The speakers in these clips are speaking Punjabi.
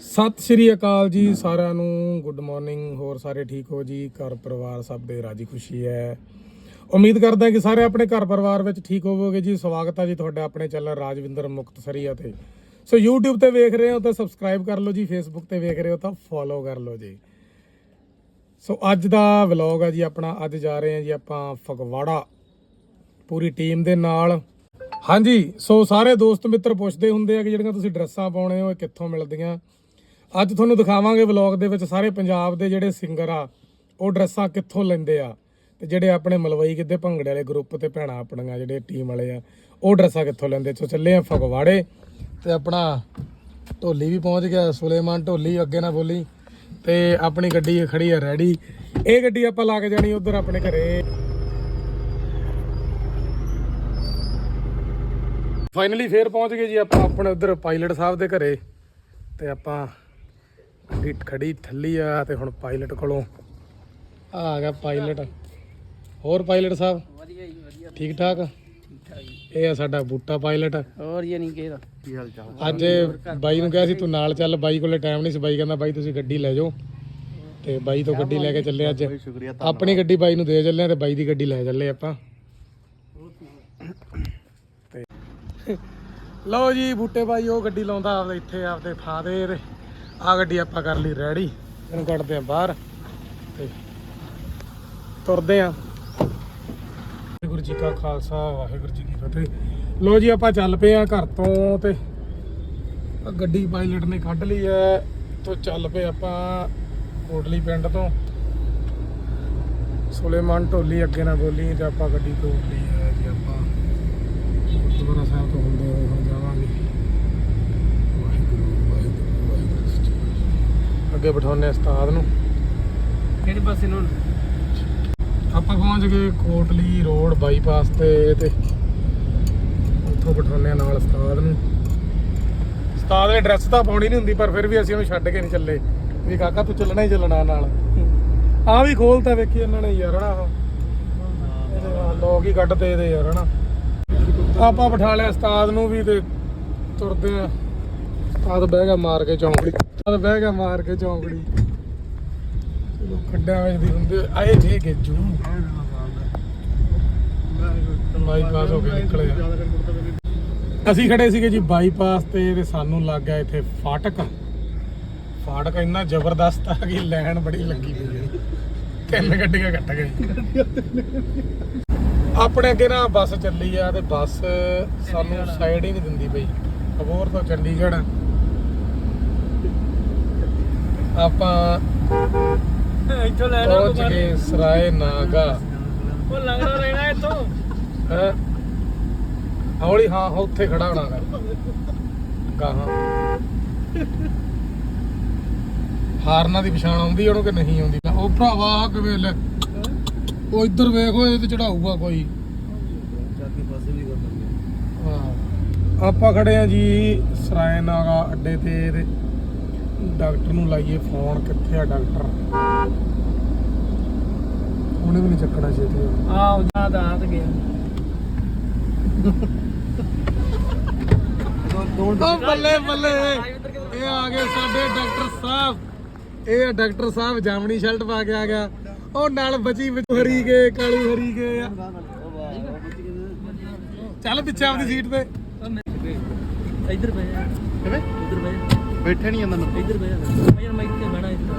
ਸਤਿ ਸ਼੍ਰੀ ਅਕਾਲ ਜੀ ਸਾਰਿਆਂ ਨੂੰ। ਗੁੱਡ ਮਾਰਨਿੰਗ ਹੋਰ ਸਾਰੇ ਠੀਕ ਹੋ ਜੀ? ਘਰ ਪਰਿਵਾਰ ਸਭ ਦੇ ਰਾਜੀ ਖੁਸ਼ੀ ਹੈ। ਉਮੀਦ ਕਰਦਾ ਕਿ ਸਾਰੇ ਆਪਣੇ ਘਰ ਪਰਿਵਾਰ ਵਿੱਚ ਠੀਕ ਹੋਵੋਗੇ ਜੀ। ਸਵਾਗਤ ਹੈ ਜੀ ਤੁਹਾਡਾ ਆਪਣੇ ਚੈਨਲ ਰਾਜਵਿੰਦਰ ਮੁਕਤਸਰੀਆ ਤੇ। ਸੋ YouTube ਤੇ ਵੇਖ ਰਹੇ ਹੋ ਤਾਂ ਸਬਸਕ੍ਰਾਈਬ ਕਰ ਲਓ ਜੀ। Facebook ਤੇ ਵੇਖ ਰਹੇ ਹੋ ਤਾਂ ਫੋਲੋ ਕਰ ਲਓ ਜੀ। ਸੋ ਅੱਜ ਦਾ ਵਲੌਗ ਆ ਜੀ ਆਪਣਾ। ਅੱਜ ਜਾ ਰਹੇ ਹਾਂ ਜੀ ਆਪਾਂ ਫਗਵਾੜਾ। ਪੂਰੀ ਟੀਮ ਦੇ ਨਾਲ। ਹਾਂਜੀ ਸੋ ਸਾਰੇ ਦੋਸਤ ਮਿੱਤਰ ਪੁੱਛਦੇ ਹੁੰਦੇ ਆ ਕਿ ਜਿਹੜੀਆਂ ਤੁਸੀਂ ਡਰੈਸਾਂ ਪਾਉਣੇ ਹੋ, ਇਹ ਕਿੱਥੋਂ ਮਿਲਦੀਆਂ? ਅੱਜ ਤੁਹਾਨੂੰ ਦਿਖਾਵਾਂਗੇ ਵਲੌਗ ਦੇ ਵਿੱਚ ਸਾਰੇ ਪੰਜਾਬ ਦੇ ਜਿਹੜੇ ਸਿੰਗਰ ਆ, ਉਹ ਡਰੈਸਾਂ ਕਿੱਥੋਂ ਲੈਂਦੇ ਆ ਤੇ ਜਿਹੜੇ ਆਪਣੇ ਮਲਵਈ ਕਿੱਦੇ ਭੰਗੜੇ ਵਾਲੇ ਗਰੁੱਪ ਤੇ ਭੈਣਾਂ ਆਪਣੀਆਂ ਜਿਹੜੇ ਟੀਮ ਵਾਲੇ ਆ, ਉਹ ਡਰੈਸਾਂ ਕਿੱਥੋਂ ਲੈਂਦੇ? ਸੋ ਚੱਲੇ ਆ ਫਗਵਾੜੇ ਤੇ ਆਪਣਾ ਢੋਲੀ ਵੀ ਪਹੁੰਚ ਗਿਆ, ਸੁਲੇਮਾਨ ਢੋਲੀ, ਅੱਗੇ ਨਾ ਬੋਲੀ, ਤੇ ਆਪਣੀ ਗੱਡੀ ਖੜੀ ਆ ਰੈਡੀ। ਇਹ ਗੱਡੀ ਆਪਾਂ ਲਾ ਕੇ ਜਾਣੀ ਉਧਰ ਆਪਣੇ ਘਰੇ। ਫਾਈਨਲੀ ਫੇਰ ਪਹੁੰਚ ਗਏ ਜੀ ਆਪਾਂ ਆਪਣੇ ਉਧਰ ਪਾਇਲਟ ਸਾਹਿਬ ਦੇ ਘਰੇ ਤੇ ਆਪਾਂ ਗੱਡੀ ਖੜੀ ਠੱਲੀ ਆ ਤੇ ਹੁਣ ਪਾਇਲਟ ਕੋਲੋਂ ਆ ਆ ਗਿਆ ਪਾਇਲਟ। ਹੋਰ ਪਾਇਲਟ ਸਾਹਿਬ? ਵਧੀਆ ਜੀ ਵਧੀਆ। ਠੀਕ ਠਾਕ? ਜੀ। ਇਹ ਆ ਸਾਡਾ ਬੂਟਾ ਪਾਇਲਟ। ਹੋਰ ਇਹ ਨਹੀਂ ਕਿਹਦਾ। ਕੀ ਹਾਲ ਚਾਲ? ਅੱਜ ਬਾਈ ਨੂੰ ਕਿਹਾ ਸੀ ਤੂੰ ਨਾਲ ਚੱਲ ਬਾਈ ਕੋਲੇ ਟਾਈਮ ਨਹੀਂ ਸੀ। ਬਾਈ ਕਹਿੰਦਾ ਬਾਈ ਤੁਸੀਂ ਗੱਡੀ ਲੈ ਜਾਓ। ਤੇ ਬਾਈ ਤੋਂ ਗੱਡੀ ਲੈ ਕੇ ਚੱਲੇ ਅੱਜ। ਆਪਣੀ ਗੱਡੀ ਬਾਈ ਨੂੰ ਦੇ ਚੱਲੇ ਆ ਤੇ ਬਾਈ ਦੀ ਗੱਡੀ ਲੈ ਚੱਲੇ ਆਪਾਂ। ਤੇ ਲਓ ਜੀ ਬੂਟੇ ਬਾਈ ਉਹ ਗੱਡੀ ਲਾਉਂਦਾ ਆਪਦੇ ਇੱਥੇ ਆਪਦੇ ਤੇ। ਆ ਗੱਡੀ ਆਪਾਂ ਕਰ ਲਈ ਰੈਡੀ ਇਹਨੂੰ ਕੱਢਦੇ ਆ ਬਾਹਰ ਤੇ ਤੁਰਦੇ ਆ ਵਾਹਿਗੁਰੂ ਜੀ ਕਾ ਖਾਲਸਾ, ਵਾਹਿਗੁਰੂ ਜੀ ਕੀ ਫਤਿਹ। ਲੋ ਜੀ, ਆਪਾਂ ਚੱਲ ਪਏ ਆ ਘਰ ਤੋਂ ਤੇ ਗੱਡੀ ਪਾਇਲਟ ਨੇ ਕੱਢ ਲਈ ਐ ਤੋਂ ਚੱਲ ਪਏ ਆਪਾਂ ਕੋਟਲੀ ਪਿੰਡ ਤੋਂ। ਸੁਲੇਮਾਨ ਢੋਲੀ ਅੱਗੇ ਨਾ ਬੋਲੀ ਤੇ ਆਪਾਂ ਗੱਡੀ ਤੋੜ ਲਈ ਹੈ ਜੀ ਆਪਾਂ। ਗੁਰਦੁਆਰਾ ਸਾਹਿਬ ਤੋਂ ਹੁੰਦੇ ਹੋਏ ਹੁਣ ਜਾਵਾਂਗੇ ਵਾਹਿਗੁਰੂ ਵਾਹਿਗੁਰੂ ਵਾਹਿਗੁਰੂ ਅੱਗੇ ਬਿਠਾਉਣੇ ਉਸਤਾਦ ਨੂੰ। ਕਿਹੜੇ ਪਾਸੇ ਨੂੰ? ਆਪਾਂ ਪਹੁੰਚ ਗਏ ਕੋਟਲੀ ਰੋਡ ਬਾਈਪਾਸ ਤੇ ਤੇ ਉੱਥੋਂ ਬਿਠਾਉਣੇ ਆ ਨਾਲ ਉਸਤਾਦ ਨੂੰ। ਉਸਤਾਦ ਨੇ ਡਰੈਸ ਤਾਂ ਪਾਉਣੀ ਨਹੀਂ ਹੁੰਦੀ ਪਰ ਫਿਰ ਵੀ ਅਸੀਂ ਉਹਨੂੰ ਛੱਡ ਕੇ ਨਹੀਂ ਚੱਲੇ। ਵੀ ਕਾਕਾ ਤੂੰ ਚੱਲਣਾ ਹੀ ਚੱਲਣਾ ਨਾਲ। ਆ ਵੀ ਖੋਲਤਾ ਵੇਖੀ ਇਹਨਾਂ ਨੇ ਯਾਰ ਹਨਾ ਲੋਕ ਹੀ ਕੱਢਦੇ ਇਹਦੇ ਯਾਰ ਹਨਾ। ਆਪਾਂ ਬਿਠਾ ਲਿਆ ਉਸਤਾਦ ਨੂੰ ਵੀ ਤੇ ਤੁਰਦੇ ਆ। ਉਸਤਾਦ ਬਹਿ ਗਿਆ ਮਾਰ ਕੇ ਚੌਂਕੜੀ ਉਸਤਾਦ ਬਹਿ ਗਿਆ ਮਾਰ ਕੇ ਚੌਂਕੜੀ। ਚਲੋ ਖੱਡਿਆਂ ਵਿੱਚ ਹੁੰਦੇ, ਆਏ ਜੇ ਕਿ ਜੂ। ਬਾਈਪਾਸ ਹੋ ਕੇ ਨਿਕਲੇ ਅਸੀਂ ਖੜੇ ਸੀਗੇ ਜੀ ਬਾਈਪਾਸ ਤੇ ਤੇ ਸਾਨੂੰ ਲੱਗ ਗਿਆ ਇੱਥੇ ਫਾਟਕ। ਫਾਟਕ ਇੰਨਾ ਜ਼ਬਰਦਸਤ ਆ ਕਿ ਲਾਈਨ ਬੜੀ ਲੱਗੀ ਹੋਈ ਹੈ। ਤਿੰਨ ਗੱਡੀਆਂ ਕੱਟ ਗਏ ਆਪਣੇ ਅੱਗੇ ਨਾ ਬੱਸ ਚੱਲੀ ਆ ਤੇ ਬੱਸ ਸਾਨੂੰ ਸਾਈਡ ਹੀ ਨਹੀਂ ਦਿੰਦੀ ਪਈ। ਅਬੋਰ ਤੋਂ ਚੰਡੀਗੜ੍ਹ। ਆਪਾਂ ਇੱਥੋਂ ਲੈ ਪਹੁੰਚ ਗਏ ਸਰਾਏ ਨਾਗਾ। ਉਹ ਲੰਗੜਾ ਰਹਿਣਾ ਇੱਥੋਂ। ਹੈ? ਹੌਲੀ ਹਾਂ ਉੱਥੇ ਖੜਾ ਹੋਣਾ ਗਾ ਗਾਹਾਂ। ਹਾਰਨਾ ਦੀ ਪਛਾਣ ਆਉਂਦੀ ਉਹਨੂੰ ਕਿ ਨਹੀਂ ਆਉਂਦੀ? ਉਹ ਭਰਾਵਾ ਕਿਵੇਂ ਲੈ ਉਹ ਇੱਧਰ ਵੇਖੋ ਇਹ ਤੇ ਚੜਾਊਗਾ ਕੋਈ। ਚਾਕੀ ਪਾਸੇ ਵੀ ਕਰ ਸਕਦੇ ਹਾਂ। ਆਪਾਂ ਖੜੇ ਆ ਜੀ ਸਰਾਏ ਨਾਗਾ ਅੱਡੇ ਤੇ ਤੇ ਡਾਕਟਰ ਨੂੰ ਲਾਈਏ ਫੋਨ ਕਿੱਥੇ ਆ ਡਾਕਟਰ? ਉਹਨੇ ਵੀ ਨਹੀਂ ਚੱਕਣਾ ਛੇਤੀ। ਆ ਉਹ ਜਾਂ ਤਾਂ ਆ ਤੇ ਗਿਆ। ਉਹ ਬੱਲੇ ਬੱਲੇ। ਇਹ ਆ ਗਏ ਸਾਡੇ ਡਾਕਟਰ ਸਾਹਿਬ। ਇਹ ਆ ਡਾਕਟਰ ਸਾਹਿਬ ਜਾਮਣੀ ਸ਼ਰਟ ਪਾ ਕੇ ਆ ਗਿਆ। ਉਹ ਨਾਲ ਬਚੀ ਵਿੱਚ ਹਰੀ ਗਏ ਕਾਲੀ ਹਰੀ ਗਏ ਆ। ਚੱਲ ਪਿੱਛੇ ਆਪਦੀ ਸੀਟ ਤੇ। ਇੱਧਰ ਜਾ। ਕਿਵੇਂ? ਇੱਧਰ ਜਾ। ਬੈਠੇ ਨਹੀਂ ਜਾਂਦਾ ਮੈਨੂੰ। ਇੱਧਰ ਬਹਿ ਜਾ ਯਾਰ ਮੈਂ ਇੱਥੇ ਬਹਿਣਾ ਇੱਧਰ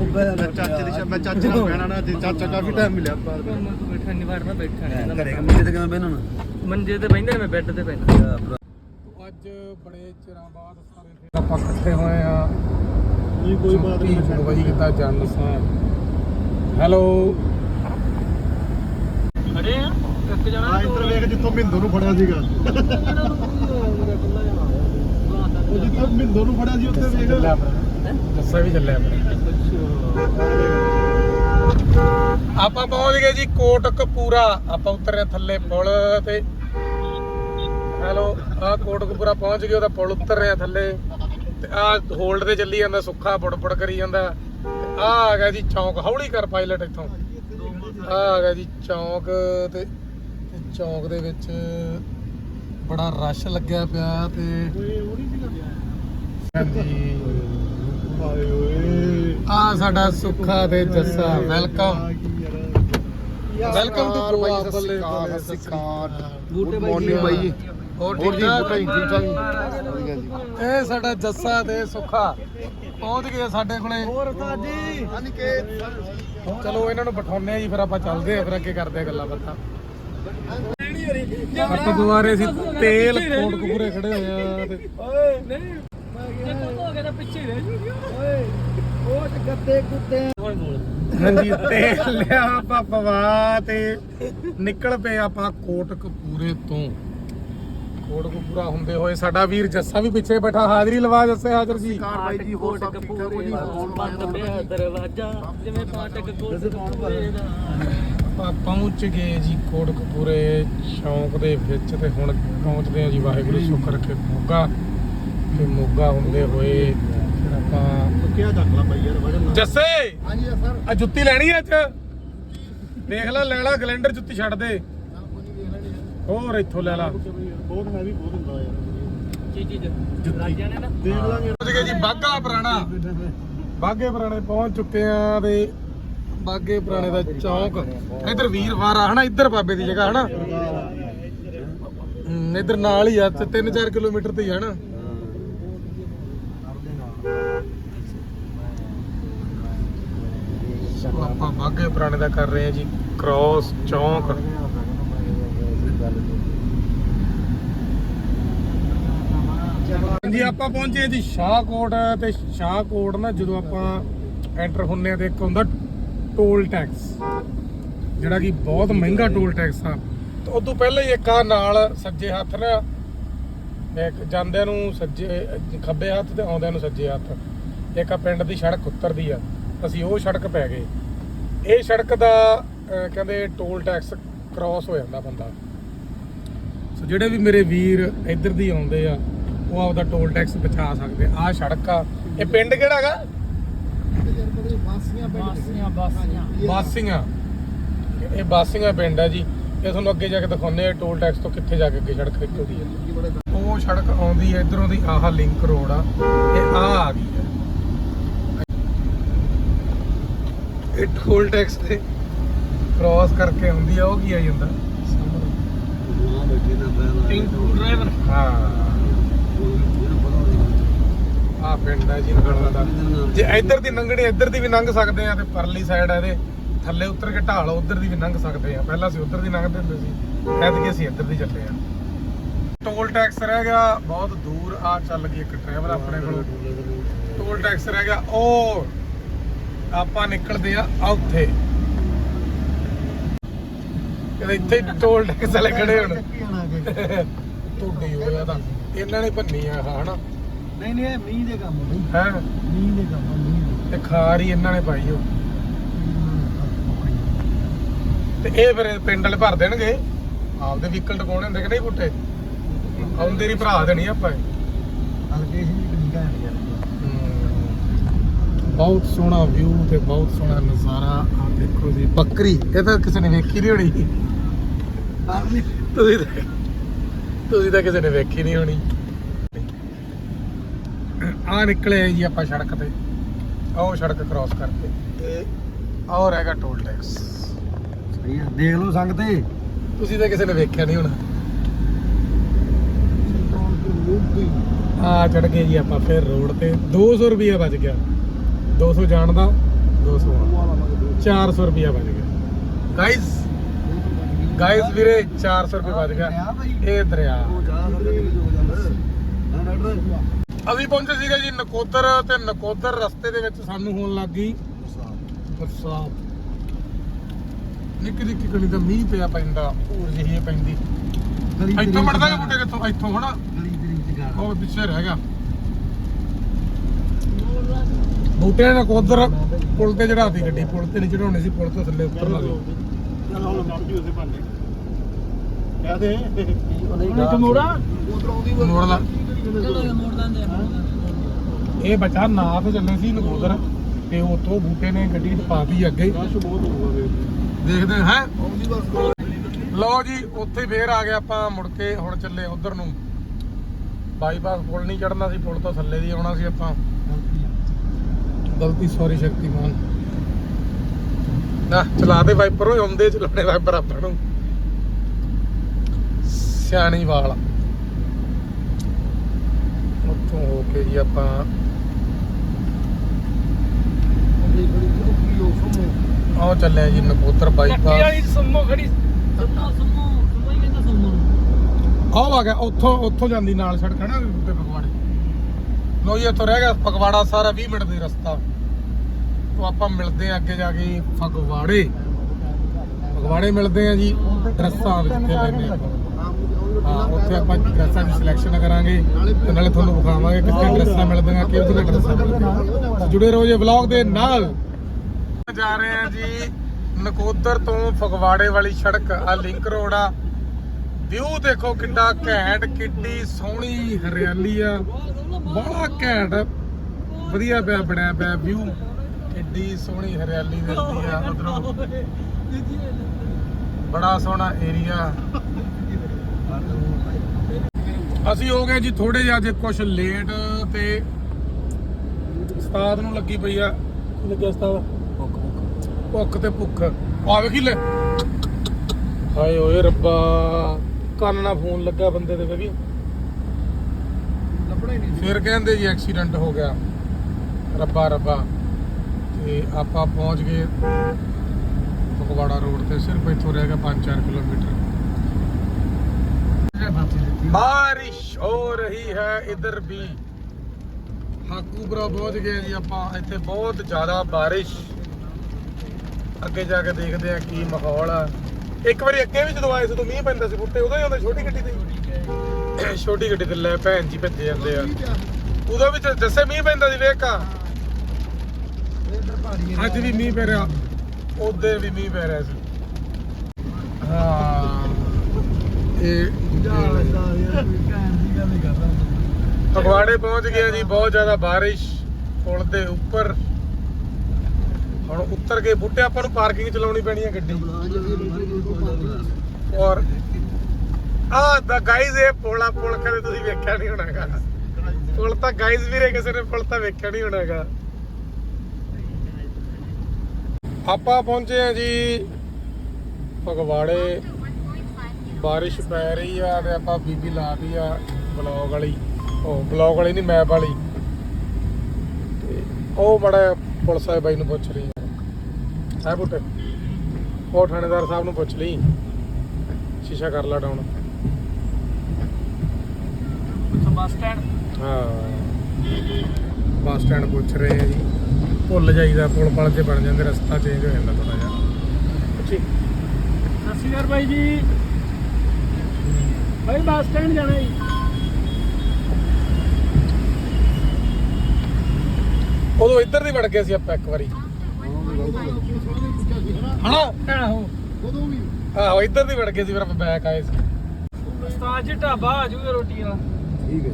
ਉਹ ਚਾਚੇ ਦੀ ਮੈਂ ਚਾਚੇ ਨਾਲ ਬਹਿਣਾ ਨਾ ਤੇ ਚਾਚਾ ਕਾਫੀ ਟਾਈਮ ਮਿਲਿਆ ਬਾਅਦ ਵਿੱਚ। ਮੈਂ ਬੈਠਾ ਨਹੀਂ ਵਾਰ ਮੈਂ ਬੈਠਾ ਨਹੀਂ ਘਰੇ ਮੰਜੇ ਤੇ ਕਿਵੇਂ ਬਹਿਣਾ ਮੰਜੇ ਤੇ ਬੈਠਾ ਮੈਂ ਬੈੱਡ ਤੇ ਬੈਠਾ ਅੱਜ ਬੜੇ ਚਿਰਾਂ ਬਾਅਦ ਸਾਰੇ ਫਿਰ ਆਪਾਂ ਇਕੱਠੇ ਹੋਏ ਆ। ਜੀ ਕੋਈ ਬਾਤ ਨਹੀਂ ਦੁਬਈ ਕਿਤਾ ਜਨ ਸਾਹਿਬ ਹੈਲੋ। ਖੜੇ ਆ? ਇੱਕ ਜਣਾ ਆ ਇੱਧਰ ਵੇਖ ਜਿੱਥੋਂ ਮਿੰਦੋ ਨੂੰ ਫੜਿਆ ਸੀਗਾ। ਉਹ ਜਿੱਥੋਂ ਮਿੰਦੋ ਨੂੰ ਫੜਿਆ ਸੀ ਉੱਥੇ ਵੇਖ ਚੱਲਿਆ ਦੱਸਿਆ ਵੀ ਚੱਲਿਆ ਆਪਾਂ ਪਹੁੰਚ ਗਏ ਜੀ ਕੋਟਕਪੂਰਾ। ਆਪਾਂ ਉਤਰੇ ਥੱਲੇ ਪੁਲ ਤੇ। ਹੈਲੋ ਆ ਕੋਟਕਪੂਰਾ ਪਹੁੰਚ ਗਏ ਉਹਦਾ ਪੁਲ ਉਤਰ ਰਿਹਾ ਥੱਲੇ। ਤੇ ਆ ਹੋਲਡ ਤੇ ਚੱਲੀ ਜਾਂਦਾ ਸੁੱਖਾ ਬੜਬੜ ਕਰੀ ਜਾਂਦਾ। ਆ ਆ ਗਿਆ ਜੀ ਚੌਂਕ ਹੌਲੀ ਕਰ ਪਾਇਲਟ ਇੱਥੋਂ। ਆ ਆ ਗਿਆ ਜੀ ਚੌਂਕ ਤੇ ਚੌਂਕ ਦੇ ਵਿੱਚ ਬੜਾ ਰਸ਼ ਲੱਗਿਆ ਪਿਆ ਤੇ ਆ ਸਾਡਾ ਸੁੱਖਾ ਤੇ Jassa welcome welcome to Goa ਬੱਲੇ। ਬੱਲੇ ਬੂਟੇ ਗੁੱਡ ਬਾਈ ਮਾਰਨਿੰਗ ਜੀ। ਬਾਈ ਹੋਰ ਹੋਰ ਠੀਕ ਜੀ ਠਾਕ? ਜੀ ਠੀਕ ਠਾਕ? ਜੀ ਜੀ ਇਹ ਸਾਡਾ ਜੱਸਾ ਤੇ ਸੁੱਖਾ। ਪਹੁੰਚ ਗਏ ਸਾਡੇ ਕੋਲੇ। ਹੋਰ ਸਾਜੀ ਅਨਿਕੇਤ ਚਲੋ ਇਹਨਾਂ ਨੂੰ ਬਿਠਾਉਂਦੇ ਆ ਜੀ ਫਿਰ ਆਪਾਂ ਚੱਲਦੇ ਆ ਫਿਰ ਅੱਗੇ ਕਰਦੇ ਆ ਗੱਲਾਂ ਬਾਤਾਂ। ਆਪਾਂ ਦੁਆਰੇ ਸੀ ਤੇਲ ਕੋਟ ਕਪੂਰੇ ਖੜੇ ਹੋਏ ਆ ਤੇ ਓਏ ਨਹੀਂ ਜੇ ਕੋਈ ਹੋ ਗਿਆ ਤਾਂ ਪਿੱਛੇ ਰਹਿ ਜੂਗੀ ਓਏ ਉਹ ਗੱਦੇ ਕੁੱਤੇ ਹਾਂਜੀ ਤੇਲ ਲਿਆ ਆਪਾਂ ਪਵਾ ਤੇ ਨਿਕਲ ਪਏ ਆਪਾਂ ਕੋਟ ਕਪੂਰੇ ਤੋਂ। ਕੋਟ ਕਪੂਰਾ ਹੁੰਦੇ ਹੋਏ ਸਾਡਾ ਵੀਰ ਜੱਸਾ ਵੀ ਪਿੱਛੇ ਬੈਠਾ ਹਾਜ਼ਰੀ ਲਵਾ ਜੱਸੇ ਹਾਜ਼ਰ ਜੀ। ਕਾਰ ਬਾਈ ਜੀ ਹੋਰ ਸਭ ਠੀਕ ਠਾਕ ਹੋ ਜੀ? ਬੰਦ ਪਿਆ ਦਰਵਾਜ਼ਾ ਜਿਵੇਂ ਫਾਟਕ ਕੋਲ ਕਪੂਰੇ ਦਾ। ਆਪਾਂ ਪਹੁੰਚ ਗਏ ਜੀ ਕੋਟ ਕਪੂਰੇ ਚੌਂਕ ਦੇ ਵਿੱਚ ਤੇ ਹੁਣ ਪਹੁੰਚਦੇ ਆ ਜੀ ਵਾਹਿਗੁਰੂ ਸੁੱਖ ਰੱਖੇ ਮੋਗਾ। ਤੇ ਮੋਗਾ ਹੁੰਦੇ ਹੋਏ ਫਿਰ ਆਪਾਂ ਕਿਆ ਚੱਕ ਲਾ ਬਾਈ ਯਾਰ ਵਜਨ ਜੱਸੇ! ਹਾਂਜੀ ਸਰ। ਆ ਜੁੱਤੀ ਲੈਣੀ ਅੱਜ? ਦੇਖ ਲੈ ਲੈ ਲਾ ਗਲੈਂਡਰ ਜੁੱਤੀ ਛੱਡ ਦੇ। ਹੋਰ ਇੱਥੋਂ ਲੈ ਲਾ। ਬਹੁਤ ਹੈਵੀ ਬਹੁਤ ਹੁੰਦਾ ਯਾਰ। ਰਾਜਿਆਂ ਨੇ ਨਾ। ਦੇਖ ਲਾਂਗੇ। ਪਹੁੰਚ ਗਏ ਜੀ ਬਾਗਾ ਪੁਰਾਣਾ। ਬਾਗੇ ਪੁਰਾਣੇ ਪਹੁੰਚ ਚੁੱਕੇ ਆ ਤੇ ਬਾਗੇ ਪੁਰਾਣੇ ਦਾ ਚੌਂਕ। ਇੱਧਰ ਵੀਰਵਾਰਾ ਹਨਾ ਇੱਧਰ ਬਾਬੇ ਦੀ ਜਗ੍ਹਾ ਹਨਾ? ਹਮ, ਇੱਧਰ ਨਾਲ ਹੀ ਆ 3-4 ਕਿਲੋਮੀਟਰ ਤੇ ਹੀ ਆ ਹਨਾ? ਆਪਾਂ ਬਾਗੇ ਪੁਰਾਣੇ ਦਾ ਕਰ ਰਹੇ ਆ ਜੀ ਕ੍ਰਾਸ ਚੌਂਕ। ਜੀ ਆਪਾਂ ਪਹੁੰਚੇ ਜੀ ਸ਼ਾਹਕੋਟ ਤੇ ਸ਼ਾਹਕੋਟ ਨਾ ਜਦੋਂ ਆਪਾਂ ਐਂਟਰ ਹੁੰਨੇ ਆ ਤੇ ਇੱਕ ਹੁੰਦਾ ਟੋਲ ਟੈਕਸ ਜਿਹੜਾ ਕਿ ਬਹੁਤ ਮਹਿੰਗਾ ਟੋਲ ਟੈਕਸ ਆ। ਤੇ ਉਦੋਂ ਪਹਿਲਾਂ ਹੀ ਇੱਕ ਆ ਨਾਲ ਸੱਜੇ ਹੱਥ ਨਾ ਇੱਕ ਜਾਂਦਿਆਂ ਨੂੰ ਸੱਜੇ ਖੱਬੇ ਹੱਥ ਤੇ ਆਉਂਦਿਆਂ ਨੂੰ ਸੱਜੇ ਹੱਥ। ਇੱਕ ਆ ਪਿੰਡ ਦੀ ਸੜਕ ਉੱਤਰਦੀ ਆ ਅਸੀਂ ਉਹ ਸੜਕ ਪੈ ਗਏ। ਇਹ ਸੜਕ ਦਾ ਕਹਿੰਦੇ ਟੋਲ ਟੈਕਸ ਕ੍ਰਾਸ ਹੋ ਜਾਂਦਾ ਬੰਦਾ। ਸੋ ਜਿਹੜੇ ਵੀ ਮੇਰੇ ਵੀਰ ਇੱਧਰ ਦੀ ਆਉਂਦੇ ਆ ਉਹ ਆਪਦਾ ਟੋਲ ਟੈਕਸ ਬਚਾ ਸਕਦੇ ਆਹ ਸੜਕ ਆ। ਇਹ ਪਿੰਡ ਕਿਹੜਾ ਹੈਗਾ? ਬਾਸੀਆਂ ਬਾਸੀਆਂ। ਬਾਸੀਆਂ ਬਾਸੀਆਂ ਇਹ ਬਾਸੀਆਂ ਪਿੰਡ ਆ ਜੀ। ਇਹ ਤੁਹਾਨੂੰ ਅੱਗੇ ਜਾ ਕੇ ਦਿਖਾਉਂਦੇ ਆ ਟੋਲ ਟੈਕਸ ਤੋਂ ਕਿੱਥੇ ਜਾ ਕੇ ਅੱਗੇ ਸੜਕ ਨਿਕਲਦੀ ਹੈ ਉਹ ਸੜਕ ਆਉਂਦੀ ਹੈ ਇਧਰੋਂ ਦੀ ਆਹ ਲਿੰਕ ਰੋਡ ਆ। ਇਹ ਆ ਆ ਗਈ ਹੈ ਇਹ ਟੋਲ ਟੈਕਸ ਤੇ ਕ੍ਰਾਸ ਕਰਕੇ ਆਉਂਦੀ ਆ ਉਹ ਕੀ ਆ ਜਾਂਦਾ ਟਿੰਕੂ ਡਰਾਈਵਰ ਹਾਂ। ਆ ਪਿੰਡ ਹੈ ਜੀ ਨਗੜਨਾ ਦਾ। ਜੇ ਇੱਧਰ ਦੀ ਲੰਘਣੀ ਇੱਧਰ ਦੀ ਵੀ ਲੰਘ ਸਕਦੇ ਆ ਤੇ ਪਰਲੀ ਸਾਈਡ ਆ ਇਹਦੇ। ਥੱਲੇ ਉਤਰ ਕੇ ਢਾਲ ਉੱਧਰ ਦੀ ਵੀ ਲੰਘ ਸਕਦੇ ਆ। ਪਹਿਲਾਂ ਅਸੀਂ ਉੱਧਰ ਦੀ ਲੰਘਦੇ ਹੁੰਦੇ ਸੀ ਐਤਕੀ ਅਸੀਂ ਇੱਧਰ ਦੀ ਚੱਲੇ ਆ। ਟੋਲ ਟੈਕਸ ਰਹਿ ਗਿਆ ਬਹੁਤ ਦੂਰ ਆ ਚੱਲ ਗਈ ਇੱਕ ਟਰੈਵਲ ਆਪਣੇ ਕੋਲ। ਟੋਲ ਟੈਕਸ ਰਹਿ ਗਿਆ ਉਹ ਆਪਾਂ ਨਿਕਲਦੇ ਆ ਉੱਥੇ। ਕਹਿੰਦੇ ਇੱਥੇ ਟੋਲ ਟੈਕਸ ਵਾਲੇ ਖੜੇ ਹੁਣ। ਟੋਡੀ ਹੋਇਆ ਤਾਂ। ਇਹਨਾਂ ਨੇ ਭੰਨੀ ਆ ਹਨਾ? ਨਹੀਂ ਨਹੀਂ ਇਹ ਮੀਂਹ ਦੇ ਕੰਮ ਬਈ। ਹੈ? ਮੀਂਹ ਦੇ ਕੰਮ ਮੀਂਹ ਤੇ ਖਾਰ ਹੀ ਇਹਨਾਂ ਨੇ ਪਾਈ ਹੋ ਤੇ ਇਹ ਫਿਰ ਪਿੰਡ ਵਾਲੇ ਭਰ ਦੇਣਗੇ? ਆਪਦੇ ਵਹੀਕਲ ਟਕਾਉਣੇ ਹੁੰਦੇ ਕਿ ਨਹੀਂ ਬੁੱਟੇ? ਆਉਂਦੇ ਨਹੀਂ ਭਰਾ ਦੇਣੀ ਆਪਾਂ ਇਹ। ਹਲਕੇ ਸੀ ਠੀਕ ਆ ਯਾਰ। ਬਹੁਤ ਸੋਹਣਾ ਵਿਊ ਤੇ ਬਹੁਤ ਸੋਹਣਾ ਨਜ਼ਾਰਾ। ਆ ਦੇਖੋ ਜੀ ਬੱਕਰੀ। ਇਹ ਤਾਂ ਕਿਸੇ ਨੇ ਵੇਖੀ ਨਹੀਂ ਹੋਣੀ। ਤੁਸੀਂ ਤਾਂ ਤੁਸੀਂ ਤਾਂ ਕਿਸੇ ਨੇ ਵੇਖੀ ਨਹੀਂ ਹੋਣੀ। ਆ ਨਿਕਲੇ ਜੀ ਆਪਾਂ ਸੜਕ ਤੇ। ਆਹ ਸੜਕ ਕ੍ਰਾਸ ਕਰਕੇ। ਤੇ ਆਹ ਹੈਗਾ ਟੋਲ ਟੈਕਸ ਸਹੀ ਦੇਖ ਲਓ ਸੰਗਤੇ ਤੁਸੀਂ ਤਾਂ ਕਿਸੇ ਨੇ ਵੇਖਿਆ ਨਹੀਂ ਹੋਣਾ। ਆ ਚੜ ਗਏ ਜੀ ਆਪਾਂ ਫਿਰ ਰੋਡ ਤੇ। 200 ਰੁਪਿਆ ਬਚ ਗਿਆ। 200 ਜਾਣ ਦਾ 200 ਆਉਣ ਦਾ। 400 ਰੁਪਿਆ ਬਚ ਗਿਆ। ਗਾਇਸ ਗਾਇਸ ਵੀਰੇ 400 ਰੁਪਏ ਬਚ ਗਿਆ। ਇਹ ਦਰਿਆ। ਅਸੀਂ ਪਹੁੰਚੇ ਸੀਗੇ ਜੀ ਨਕੋਦਰ ਤੇ ਨਕੋਦਰ ਰਸਤੇ ਦੇ ਵਿੱਚ ਸਾਨੂੰ ਹੋਣ ਲੱਗ ਗਈ। ਬਰਸਾਤ। ਨਿੱਕੀ ਨਿੱਕੀ ਕਲੀ ਦਾ ਮੀਂਹ ਪਿਆ ਪੈਂਦਾ ਹੋਰ ਜਿਹੀ ਪੈਂਦੀ। ਇੱਥੋਂ ਮੜਦਾ ਬੁੱਟੇ ਕਿੱਥੋਂ? ਇੱਥੋਂ ਹਨਾ? ਉਹ ਪਿੱਛੇ ਰਹਿ ਗਿਆ। ਬੂਟੇ ਨੇ ਕੋਦਰ ਪੁਲ ਤੇ ਚੜਾਤੀ ਗੱਡੀ ਪੁਲ ਤੇ ਨਹੀਂ ਚੜਾਉਣੀ ਸੀ ਪੁਲ ਤੋਂ ਥੱਲੇ ਉਤਰਨਾ ਸੀ ਕਹਦੇ? ਇੱਕ ਮੋੜਾ ਮੋੜ ਲਾ। ਚਲੋ ਮੋੜ ਦਾਂਦੇ ਇਹ ਬੱਚਾ ਨਾ ਤੇ ਚੱਲੇ ਸੀ ਨਕੋਦਰ ਤੇ ਉਤੋਂ ਬੂਟੇ ਨੇ ਗੱਡੀ ਪਾਤੀ ਅੱਗੇ। ਦੇਖਦੇ ਹਾਂ। ਲਓ ਜੀ ਉੱਥੇ ਫੇਰ ਆ ਗਏ ਆਪਾਂ ਮੁੜ ਕੇ ਹੁਣ ਚੱਲੇ ਉਧਰ ਨੂੰ। ਬਾਈਪਾਸ ਪੁਲ ਨਹੀਂ ਚੜਨਾ ਸੀ ਪੁਲ ਤੋਂ ਥੱਲੇ ਦੀ ਆਉਣਾ ਸੀ ਆਪਾਂ। ਗਲਤੀ ਸੌਰੀ ਸ਼ਕਤੀਮਾਨ। ਨਾ ਚਲਾ ਦੇ ਵਾਈਪਰ ਹੋਏ ਆਉਂਦੇ ਚਲਾਉਣੇ ਵਾਈਪਰ ਆਪਾਂ ਨੂੰ। ਸਿਆਣੀ ਵਾਲ ਉੱਥੋਂ ਹੋ ਕੇ ਜੀ ਆਪਾਂ ਆਹ ਚੱਲੇ ਜੀ ਨਕੋਦਰ ਚੱਕੀ ਬਾਈਪਾਸ ਸੁਮੋ ਖੜੀ। ਸੁਮੋ ਸੁਮੋ ਸੁਮੋ ਹੀ ਕਹਿੰਦਾ ਸੁਮੋ। ਆਹ ਆ ਗਿਆ ਉੱਥੋਂ ਉੱਥੋਂ ਜਾਂਦੀ ਨਾਲ ਸੜਕ ਹੈ ਨਾ ਫਗਵਾੜੇ ਲੋ ਜੀ ਇੱਥੋਂ ਰਹਿ ਗਿਆ ਫਗਵਾੜਾ ਸਾਰਾ 20 ਮਿੰਟ ਦਾ ਰਸਤਾ। ਤੋਂ ਆਪਾਂ ਮਿਲਦੇ ਆ ਅੱਗੇ ਜਾ ਕੇ ਫਗਵਾੜੇ ਫਗਵਾੜੇ ਮਿਲਦੇ ਆ ਜੀ ਡਰੈਸਾਂ ਵਿੱਚ ਲੈਣੇ ਹਾਂ, ਉੱਥੇ ਆਪਾਂ ਡਰੈਸਾਂ ਦੀ ਸਿਲੈਕਸ਼ਨ ਕਰਾਂਗੇ ਤੇ ਨਾਲੇ ਤੁਹਾਨੂੰ ਵਿਖਾਵਾਂਗੇ ਕਿੱਥੇ ਡਰੈਸਾਂ ਮਿਲਦੀਆਂ ਕਿਹੋ ਜਿਹੀਆਂ ਡਰੈਸਾਂ ਮਿਲਦੀਆਂ ਜੁੜੇ ਰਹੋ ਜੀ ਵਲੌਗ ਦੇ ਨਾਲ। ਜਾ ਰਹੇ ਆ ਜੀ ਨਕੋਦਰ ਤੋਂ ਫਗਵਾੜੇ ਵਾਲੀ ਸੜਕ ਆ ਲਿੰਕ ਰੋਡ ਆ। ਵਿਊ ਦੇਖੋ ਕਿੰਨਾ ਘੈਂਟ, ਕਿੱਡੀ ਸੋਹਣੀ ਹਰਿਆਲੀ ਆ। ਬੜਾ ਘੈਂਟ, ਵਧੀਆ ਪਿਆ, ਬਣਿਆ ਪਿਆ ਵਿਊ ਕਿੱਡੀ ਸੋਹਣੀ ਹਰਿਆਲੀ ਦਿਖਦੀ ਆ, ਉਧਰੋਂ। ਬੜਾ ਸੋਹਣਾ ਏਰੀਆ ਅਸੀਂ ਹੋ ਗਏ ਜੀ ਥੋੜੇ ਜਿਹਾ ਜੇ ਕੁਝ ਲੇਟ ਤੇ ਉਸਤਾਦ ਨੂੰ ਲੱਗੀ ਪਈ ਆ। ਲੱਗਿਆ ਉਸਤਾਦ? ਭੁੱਖ ਤੇ ਭੁੱਖ। ਆ ਵੇਖੀ ਲੈ। ਹਾਏ ਓਏ ਰੱਬਾ ਕੰਨ ਨਾਲ ਫੋਨ ਲੱਗਾ ਬੰਦੇ ਦੇ ਵੀ। ਲੱਭਣਾ ਹੀ ਨਹੀਂ ਫਿਰ ਕਹਿੰਦੇ ਜੀ ਐਕਸੀਡੈਂਟ ਹੋ ਗਿਆ। ਰੱਬਾ ਰੱਬਾ। ਤੇ ਆਪਾਂ ਪਹੁੰਚ ਗਏ। ਫਗਵਾੜਾ ਰੋਡ ਤੇ ਸਿਰਫ ਇੱਥੋਂ ਰਹਿ ਗਿਆ 5-4 ਕਿਲੋਮੀਟਰ। ਬਾਰਿਸ਼ ਹੋ ਰਹੀ ਹੈ ਇਧਰ ਵੀ। ਹਾਕੂਪੁਰਾ ਪਹੁੰਚ ਗਏ ਜੀ ਆਪਾਂ, ਇੱਥੇ ਬਹੁਤ ਜ਼ਿਆਦਾ ਬਾਰਿਸ਼। ਅੱਗੇ ਜਾ ਕੇ ਦੇਖਦੇ ਆ ਕੀ ਮਾਹੌਲ ਆ। ਇੱਕ ਵਾਰੀ ਅੱਗੇ ਵੀ ਜਦੋਂ ਆਏ ਸੀ ਤਾਂ ਮੀਂਹ ਪੈਂਦਾ ਸੀ ਬੁੱਟੇ ਉਦੋਂ ਹੀ ਆਉਂਦਾ ਛੋਟੀ ਗੱਡੀ ਤੇ ਛੋਟੀ ਗੱਡੀ ਤੇ ਲੈ ਭੈਣ ਜੀ ਭੱਜੇ ਜਾਂਦੇ ਆ। ਉਦੋਂ ਵੀ ਦੱਸੇ ਮੀਂਹ ਪੈਂਦਾ ਸੀ, ਵੇਖਾ ਅੱਜ ਵੀ ਮੀਂਹ ਪੈ ਰਿਹਾ। ਉਹਦੇ ਵੀ ਮੀਂਹ ਪੈ ਰਿਹਾ ਸੀ। ਹਾਂ। ਇਹ ਫਗਵਾੜੇ ਪਹੁੰਚ ਗਏ ਜੀ, ਬਹੁਤ ਜ਼ਿਆਦਾ ਬਾਰਿਸ਼, ਪੁਲ ਦੇ ਉੱਪਰ। ਹੁਣ ਉੱਤਰ ਕੇ ਬੁੱਟੇ ਆਪਾਂ ਨੂੰ ਪਾਰਕਿੰਗ ਚਲਾਉਣੀ ਪੈਣੀ ਹੈ ਗੱਡੀ। ਔਰ ਆ ਦਾ ਗਾਈਜ਼ ਇਹ ਪੋਲਾ ਪੁਲ ਕਦੇ ਤੁਸੀਂ ਵੇਖਿਆ ਨਹੀਂ ਹੋਣਾਗਾ। ਪੁਲ ਤਾਂ ਗਾਈਜ਼ ਵੀਰੇ ਕਿਸੇ ਨੇ ਪੁਲ ਤਾਂ ਵੇਖਿਆ ਨਹੀਂ ਹੋਣਾਗਾ। ਆਪਾਂ ਪਹੁੰਚੇ ਆ ਜੀ ਫਗਵਾੜੇ ਬਾਰਿਸ਼ ਪੈ ਰਹੀ ਆ ਤੇ ਆਪਾਂ ਬੀਬੀ ਲਾਤੀ ਆ ਬਲੌਗ ਵਾਲੀ। ਉਹ ਬਲੌਗ ਵਾਲੀ ਨਹੀਂ ਮੈਪ ਵਾਲੀ। ਤੇ ਉਹ ਬੜਾ ਪੁਲਿਸ ਵਾਲੇ ਬਾਈ ਨੂੰ ਪੁੱਛ ਰਹੀ ਬੁੱਟੇ ਉਹ ਥਾਣੇਦਾਰ ਸਾਹਿਬ ਨੂੰ ਪੁੱਛ ਲਈ। ਸ਼ੀਸ਼ਾ ਕਰ ਲਾ ਡਾਊਨ ਬੱਸ ਸਟੈਂਡ? ਹਾਂ। ਬੱਸ ਸਟੈਂਡ ਪੁੱਛ ਰਹੇ ਆ ਜੀ। ਭੁੱਲ ਜਾਈਦਾ ਪੁਲ ਪਲ ਤੇ ਬਣ ਜਾਂਦੇ ਰਸਤਾ ਚੇਂਜ ਹੋ ਜਾਂਦਾ ਥੋੜਾ ਜਿਹਾ। ਅੱਛੀ। ਸਤਿ ਸ਼੍ਰੀ ਅਕਾਲ ਬਾਈ ਜੀ। ਬਾਈ ਬੱਸ ਸਟੈਂਡ ਜਾਣਾ ਜੀ। ਉਦੋਂ ਇੱਧਰ ਦੀ ਵੜ ਗਏ ਸੀ ਆਪਾਂ ਇੱਕ ਵਾਰੀ। ਹਣਾ ਆਹੋ। ਉਦੋਂ ਵੀ। ਆਹੋ ਇੱਧਰ ਦੀ ਵੜ ਗਏ ਸੀ ਫਿਰ ਆਪਾਂ ਬੈਕ ਆਏ ਸੀ। ਉਸਤਾਦ ਜੀ ਢਾਬਾ ਆ ਜੂਗਾ ਰੋਟੀ ਵਾਲਾ। ਠੀਕ ਹੈ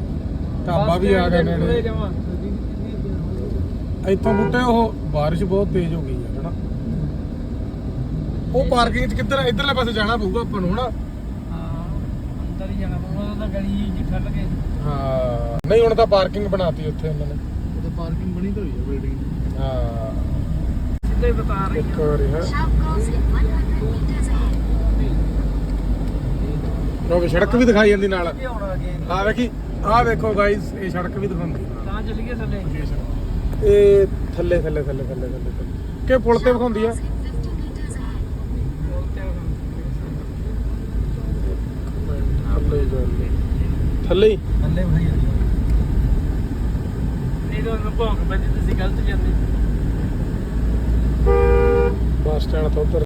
ਢਾਬਾ ਵੀ ਆ ਗਿਆ ਨੇੜੇ। ਇੱਥੋਂ ਬੁੱਟੇ ਉਹ ਬਾਰਿਸ਼ ਬਹੁਤ ਤੇਜ਼ ਹੋ ਗਈ ਹੈ ਹਨਾ? ਉਹ ਪਾਰਕਿੰਗ ਚ ਕਿੱਧਰ ਇੱਧਰਲੇ ਪਾਸੇ ਜਾਣਾ ਪਊਗਾ ਆਪਾਂ ਨੂੰ ਹਨਾ? ਅੰਦਰ ਹੀ ਜਾਣਾ ਪਊਗਾ ਉਹ ਤਾਂ ਗਲੀ ਜੀ ਠੱਲ ਕੇ ਹਾਂ। ਨਹੀਂ ਹੁਣ ਤਾਂ ਪਾਰਕਿੰਗ ਬਣਾਤੀ ਉੱਥੇ ਉਹਨਾਂ ਨੇ। ਉਹ ਪਾਰਕਿੰਗ ਬਣੀ ਤਾਂ ਹੋਈ ਹੈ ਬਿਲਡਿੰਗ ਹਾਂ। ਸਿੱਧੇ ਬਤਾ ਰਹੀ ਇੱਕ ਵਾਰੀ ਹੈ। Shop goes in 100 meters ahead. ਉਹ ਵੀ ਸੜਕ ਵੀ ਦਿਖਾਈ ਜਾਂਦੀ ਨਾਲ। ਅੱਗੇ ਆਉਣਾ ਅੱਗੇ ਆ ਵੇਖੀ ਆ ਦੇਖੋ ਗਾਇਸ ਇਹ ਸੜਕ ਵੀ ਦਿਖਾਉਂਦੀ। ਤਾਂ ਚੱਲੀਏ ਥੱਲੇ। ਇਹ ਥੱਲੇ ਥੱਲੇ ਥੱਲੇ ਥੱਲੇ ਥੱਲੇ। ਥੱਲੇ। ਕਿ ਪੁਲ ਤੇ ਵਿਖਾਉਂਦੀ ਆ 50 meters ahead. ਪੁਲ ਤੇ ਆਉਣਾ। ਥੱਲੇ ਹੀ ਜਾਂਦੀ। ਥੱਲੇ ਹੀ ਥੱਲੇ ਭਾਈ ਨਹੀਂ ਤਾਂ ਉਹਨੂੰ ਭੌਂਕ ਪੈਂਦੀ ਤੁਸੀਂ ਗਲਤ ਜਾਂਦੇ ਬੱਸ ਸਟੈਂਡ ਤੋਂ ਉੱਧਰ